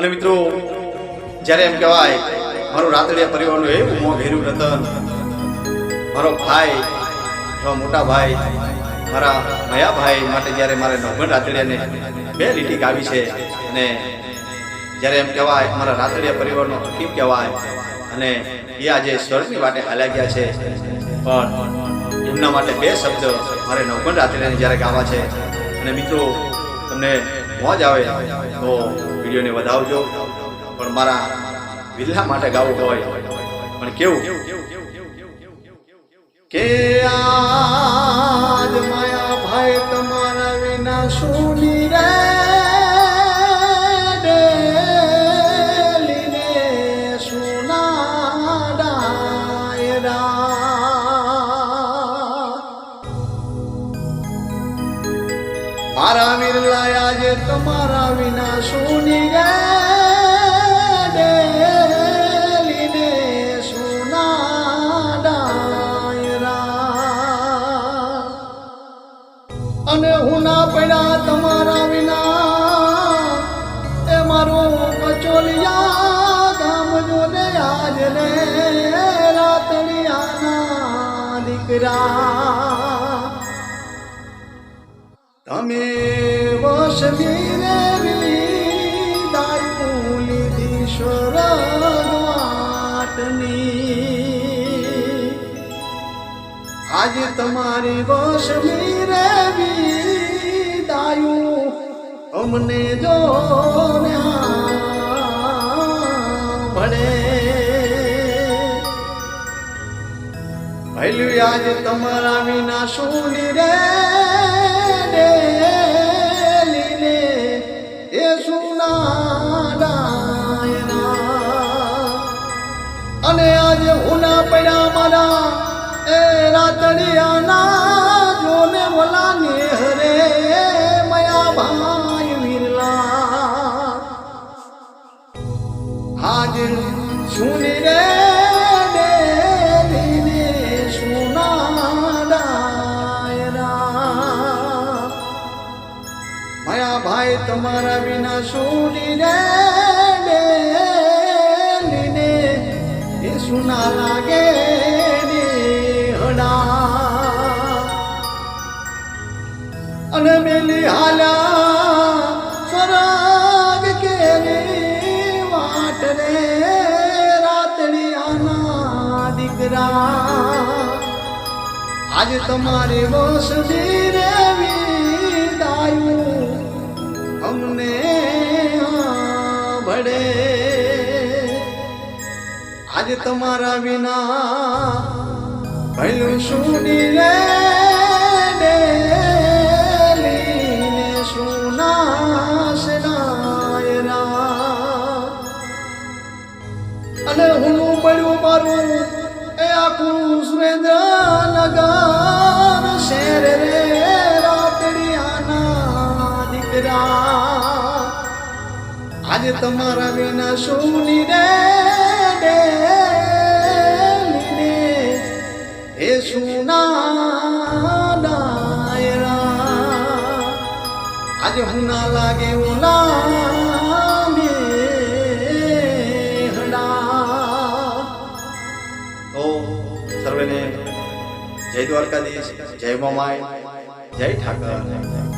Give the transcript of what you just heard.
અને મિત્રો, જ્યારે એમ કહેવાય, મારું રાતડિયા પરિવારનું એવું મોં ઘેર્યું રતન, મારો ભાઈ, એવા મોટા ભાઈ, મારા મયા ભાઈ માટે જ્યારે મારે નવભણ રાતડિયાને બે લીટી ગાવી છે અને જ્યારે એમ કહેવાય, મારા રાતડિયા પરિવારનો હકીમ કહેવાય, અને એ આજે સ્વર્ગની વાટે હાલ્યા ગયા છે. પણ એમના માટે બે શબ્દ મારે નવભણ રાતડિયાને જ્યારે ગાવા છે. અને મિત્રો, તમને મોજ આવે તો વિડીયોને વધાવજો. પણ મારા વિલ્લા માટે ગાવું હોય. પણ કેવું? કે આજ માયા ભાઈ તમારા વિના સુની રે મારા તમારા વિના સુની રે ડાયરા. અને હું ના પડ્યા તમારા વિના, એ મારું કચોલિયા ગામ જો ને આજ ને રાતડિયાના દીકરા. તમે વસવીરે વિદાય લીધી સ્વર્ગવાટની આજે તમારી વસમી રેવી દાયું અમને જો પડે પહેલું આજે તમારા વિના સુની રે આજે સુની રે ડેલીને સુના ડાયરા માયા ભાઈ તમારા વિના સુની દીકરા આજે તમારી વસવી રે વિદાયું. અમને ભડે આજે તમારા વિના ભૈલું સુની સનાયરા અને હું પડ્યું મારું આખું સુરેન્દ્રનગર શહેર રે રાતડિયાના દીકરા. આજે તમારા વિના સોની રે એ સુના ડાયરા. આજે હું ના લાગે ઓલા તો સર્વેને જય દ્વારકાધીશ જય મોમાય જય ઠાકર